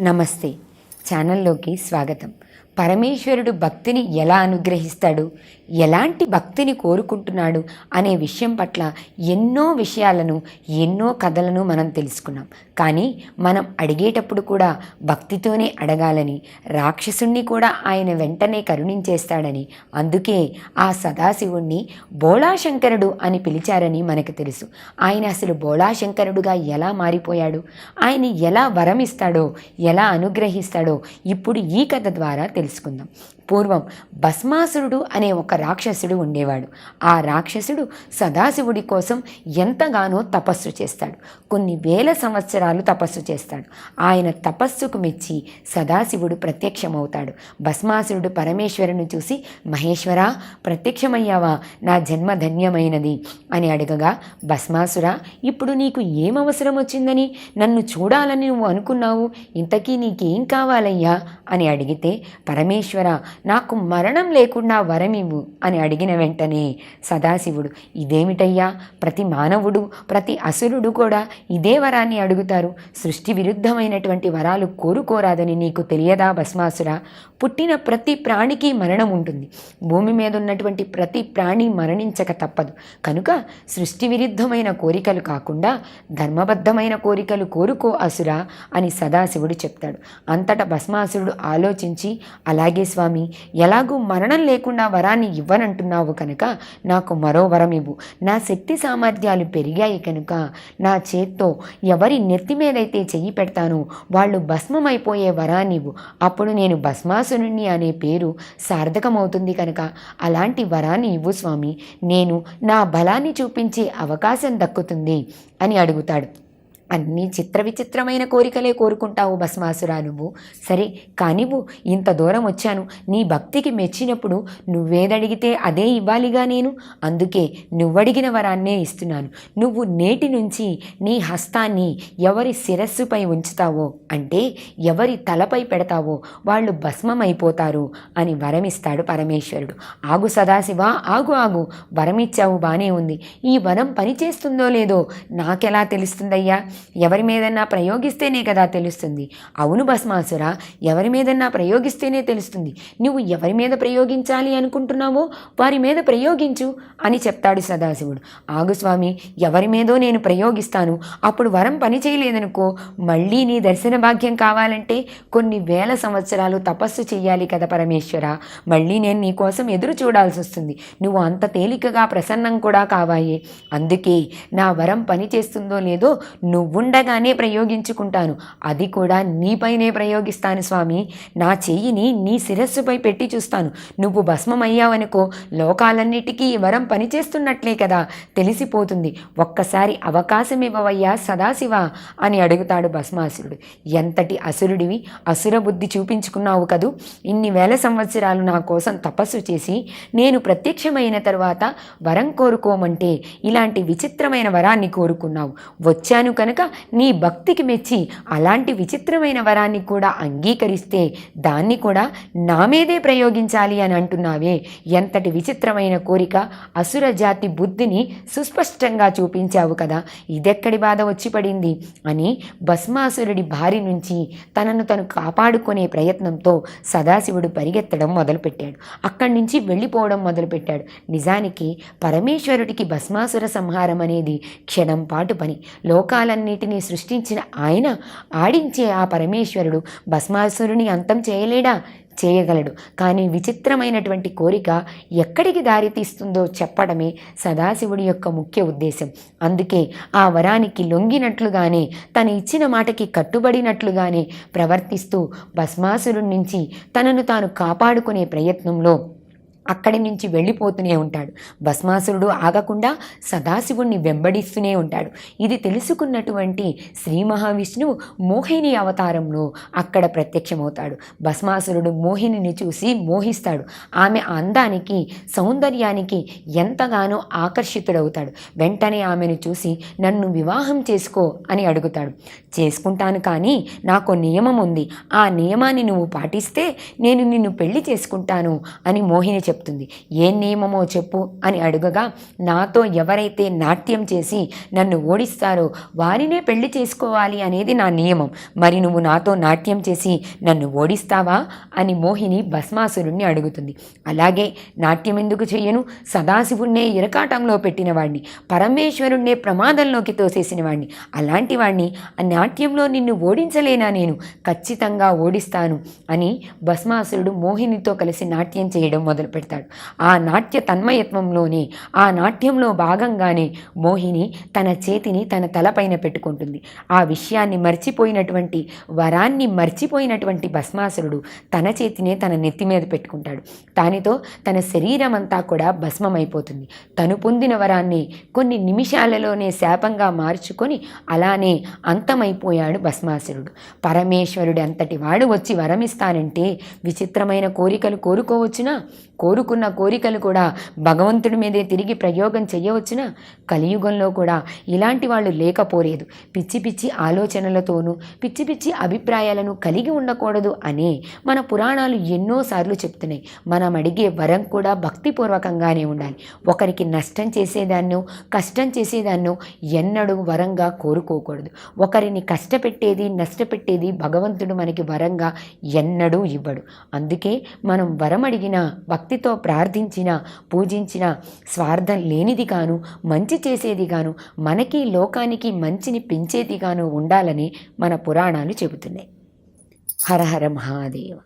నమస్తే. ఛానల్లోకి స్వాగతం. పరమేశ్వరుడు భక్తిని ఎలా అనుగ్రహిస్తాడు? ఎలాంటి భక్తిని కోరుకుంటున్నాడు? అనే విషయం పట్ల ఎన్నో విషయాలను ఎన్నో కథలను మనం తెలుసుకున్నాం. కానీ మనం అడిగేటప్పుడు కూడా భక్తితోనే అడగాలని రాక్షసుణ్ణి కూడా ఆయన వెంటనే కరుణించేస్తాడని అందుకే ఆ సదాశివుణ్ణి బోళాశంకరుడు అని పిలిచారని మనకు తెలుసు. ఆయన అసలు బోళాశంకరుడుగా ఎలా మారిపోయాడు? ఆయన ఎలా వరం ఇస్తాడో ఎలా అనుగ్రహిస్తాడో ఇప్పుడు ఈ కథ ద్వారా తెలుసుకుందాం. పూర్వం భస్మాసురుడు అనే ఒక రాక్షసుడు ఉండేవాడు. ఆ రాక్షసుడు సదాశివుడి కోసం ఎంతగానో తపస్సు చేస్తాడు. కొన్ని వేల సంవత్సరాలు తపస్సు చేస్తాడు. ఆయన తపస్సుకు మెచ్చి సదాశివుడు ప్రత్యక్షమవుతాడు. భస్మాసురుడు పరమేశ్వరుని చూసి మహేశ్వర ప్రత్యక్షమయ్యావా? నా జన్మ ధన్యమైనది అని అడగగా భస్మాసుర ఇప్పుడు నీకు ఏం అవసరం వచ్చిందని? నన్ను చూడాలని నువ్వు అనుకున్నావు. ఇంతకీ నీకేం కావాలయ్యా? అని అడిగితే పరమేశ్వర నాకు మరణం లేకుండా వరమివ్వు అని అడిగిన వెంటనే సదాశివుడు ఇదేమిటయ్యా? ప్రతి మానవుడు ప్రతి అసురుడు కూడా ఇదే వరాన్ని అడుగుతారు. సృష్టి విరుద్ధమైనటువంటి వరాలు కోరుకోరాదని నీకు తెలియదా భస్మాసురా? పుట్టిన ప్రతి ప్రాణికి మరణం ఉంటుంది. భూమి మీద ఉన్నటువంటి ప్రతి ప్రాణి మరణించక తప్పదు. కనుక సృష్టి విరుద్ధమైన కోరికలు కాకుండా ధర్మబద్ధమైన కోరికలు కోరుకో అసురా అని సదాశివుడు చెప్తాడు. అంతటా భస్మాసురుడు ఆలోచించి అలాగే స్వామి ఎలాగూ మరణం లేకుండా వరాన్ని ఇవ్వనంటున్నావు కనుక నాకు మరో వరం ఇవ్వు. నా శక్తి సామర్థ్యాలు పెరిగాయి కనుక నా చేత్తో ఎవరి నెత్తి మీదైతే చెయ్యి పెడతానో వాళ్ళు భస్మమైపోయే వరాన్నివ్వు అప్పుడు నేను భస్మాసురుణ్ణి అనే పేరు సార్థకమవుతుంది కనుక అలాంటి వరాన్ని ఇవ్వు స్వామి. నేను నా బలాన్ని చూపించే అవకాశం దక్కుతుంది అని అడుగుతాడు. అన్ని చిత్ర విచిత్రమైన కోరికలే కోరుకుంటావు భస్మాసురా నువ్వు. సరే కానివ్వు ఇంత దూరం వచ్చాను. నీ భక్తికి మెచ్చినప్పుడు నువ్వేదడిగితే అదే ఇవ్వాలిగా నేను. అందుకే నువ్వడిగిన వరాన్నే ఇస్తున్నాను. నువ్వు నేటి నుంచి నీ హస్తాన్ని ఎవరి శిరస్సుపై ఉంచుతావో అంటే ఎవరి తలపై పెడతావో వాళ్ళు భస్మమైపోతారు అని వరమిస్తాడు పరమేశ్వరుడు. ఆగు సదాశివ ఆగు ఆగు. వరమిచ్చావు బానే ఉంది. ఈ వరం పనిచేస్తుందో లేదో నాకెలా తెలుస్తుందయ్యా? ఎవరి మీదన్నా ప్రయోగిస్తేనే కదా తెలుస్తుంది. అవును భస్మాసుర ఎవరి మీదన్నా ప్రయోగిస్తేనే తెలుస్తుంది. నువ్వు ఎవరి మీద ప్రయోగించాలి అనుకుంటున్నావో వారి మీద ప్రయోగించు అని చెప్తాడు సదాశివుడు. ఆగు స్వామి ఎవరి మీదో నేను ప్రయోగిస్తాను. అప్పుడు వరం పని చేయలేదనుకో మళ్ళీ నీ దర్శన భాగ్యం కావాలంటే కొన్ని వేల సంవత్సరాలు తపస్సు చేయాలి కదా పరమేశ్వర. మళ్ళీ నేను నీ కోసం ఎదురు చూడాల్సి వస్తుంది. నువ్వు అంత తేలికగా ప్రసన్నం కూడా కావాయే. అందుకే నా వరం పని చేస్తుందో లేదో నువ్వు నువ్వుండగానే ప్రయోగించుకుంటాను. అది కూడా నీపైనే ప్రయోగిస్తాను స్వామి. నా చెయ్యిని నీ శిరస్సుపై పెట్టి చూస్తాను. నువ్వు భస్మమయ్యావనుకో లోకాలన్నిటికీ ఈ వరం పనిచేస్తున్నట్లే కదా. తెలిసిపోతుంది. ఒక్కసారి అవకాశం ఇవ్వవయ్యా సదాశివ అని అడుగుతాడు భస్మాసురుడు. ఎంతటి అసురుడివి అసుర బుద్ధి చూపించుకున్నావు కదూ. ఇన్ని వేల సంవత్సరాలు నా కోసం తపస్సు చేసి నేను ప్రత్యక్షమైన తర్వాత వరం కోరుకోమంటే ఇలాంటి విచిత్రమైన వరాన్ని కోరుకున్నావు. వచ్చాను కనుక నీ భక్తికి మెచ్చి అలాంటి విచిత్రమైన వరాన్ని కూడా అంగీకరిస్తే దాన్ని కూడా నా మీదే ప్రయోగించాలి అని అంటున్నావే. ఎంతటి విచిత్రమైన కోరిక. అసుర జాతి బుద్ధిని సుస్పష్టంగా చూపించావు కదా. ఇదెక్కడి బాధ వచ్చి పడింది అని భస్మాసురుడి బారి నుంచి తనను తను కాపాడుకునే ప్రయత్నంతో సదాశివుడు పరిగెత్తడం మొదలుపెట్టాడు. అక్కడి నుంచి వెళ్ళిపోవడం మొదలుపెట్టాడు. నిజానికి పరమేశ్వరుడికి భస్మాసుర సంహారం అనేది క్షణం పాటు పని. లోకాలన్నిటినీ సృష్టించిన ఆయన ఆడించే ఆ పరమేశ్వరుడు భస్మాసురుని అంతం చేయలేడా? చేయగలడు. కానీ విచిత్రమైనటువంటి కోరిక ఎక్కడికి దారితీస్తుందో చెప్పడమే సదాశివుడి యొక్క ముఖ్య ఉద్దేశం. అందుకే ఆ వరానికి లొంగినట్లుగానే తను ఇచ్చిన మాటకి కట్టుబడినట్లుగానే ప్రవర్తిస్తూ భస్మాసురుడి నుంచి తనను తాను కాపాడుకునే ప్రయత్నంలో అక్కడి నుంచి వెళ్ళిపోతూనే ఉంటాడు. భస్మాసురుడు ఆగకుండా సదాశివుణ్ణి వెంబడిస్తూనే ఉంటాడు. ఇది తెలుసుకున్నటువంటి శ్రీ మహావిష్ణువు మోహిని అవతారంలో అక్కడ ప్రత్యక్షమవుతాడు. భస్మాసురుడు మోహినిని చూసి మోహిస్తాడు. ఆమె అందానికి సౌందర్యానికి ఎంతగానో ఆకర్షితుడవుతాడు. వెంటనే ఆమెను చూసి నన్ను వివాహం చేసుకో అని అడుగుతాడు. చేసుకుంటాను కానీ నాకు నియమం ఉంది ఆ నియమాన్ని నువ్వు పాటిస్తే నేను నిన్ను పెళ్ళి చేసుకుంటాను అని మోహిని చెప్తాడు. చెప్తుంది. ఏ నియమమో చెప్పు అని అడుగగా నాతో ఎవరైతే నాట్యం చేసి నన్ను ఓడిస్తారో వారినే పెళ్ళి చేసుకోవాలి అనేది నా నియమం. మరి నువ్వు నాతో నాట్యం చేసి నన్ను ఓడిస్తావా? అని మోహిని భస్మాసురుణ్ణి అడుగుతుంది. అలాగే నాట్యం ఎందుకు చెయ్యను? సదాశివుణ్ణే ఇరకాటంలో పెట్టిన వాడిని పరమేశ్వరుణ్ణే ప్రమాదంలోకి తోసేసిన వాడిని అలాంటి వాడిని ఆ నాట్యంలో నిన్ను ఓడించలేనా నేను? ఖచ్చితంగా ఓడిస్తాను అని భస్మాసురుడు మోహినితో కలిసి నాట్యం చేయడం మొదలు పెడతాడు. ఆ నాట్య తన్మయత్వంలోనే ఆ నాట్యంలో భాగంగానే మోహిని తన చేతిని తన తలపైన పెట్టుకుంటుంది. ఆ విషయాన్ని మర్చిపోయినటువంటి వరాన్ని మర్చిపోయినటువంటి భస్మాసురుడు తన చేతినే తన నెత్తి మీద పెట్టుకుంటాడు. దానితో తన శరీరం అంతా కూడా భస్మమైపోతుంది. తను పొందిన వరాన్ని కొన్ని నిమిషాలలోనే శాపంగా మార్చుకొని అలానే అంతమైపోయాడు భస్మాసురుడు. పరమేశ్వరుడు అంతటి వాడు వచ్చి వరమిస్తానంటే విచిత్రమైన కోరికలు కోరుకోవచ్చునా? కోరుకున్న కోరికలు కూడా భగవంతుడి మీదే తిరిగి ప్రయోగం చేయవచ్చునా? కలియుగంలో కూడా ఇలాంటి వాళ్ళు లేకపోలేదు. పిచ్చి పిచ్చి ఆలోచనలతోనూ పిచ్చి పిచ్చి అభిప్రాయాలను కలిగి ఉండకూడదు అనే మన పురాణాలు ఎన్నోసార్లు చెప్తున్నాయి. మనం అడిగే వరం కూడా భక్తిపూర్వకంగానే ఉండాలి. ఒకరికి నష్టం చేసేదాన్నో కష్టం చేసేదాన్నో ఎన్నడూ వరంగా కోరుకోకూడదు. ఒకరిని కష్టపెట్టేది నష్టపెట్టేది భగవంతుడు మనకి వరంగా ఎన్నడూ ఇవ్వడు. అందుకే మనం వరం అడిగిన భక్తితో ప్రార్థించిన పూజించిన స్వార్థం లేనిది గాను మంచి చేసేది గాను మనకి లోకానికి మంచిని పెంచేది గాను ఉండాలని మన పురాణాలు చెబుతున్నాయి. హరహర మహాదేవ.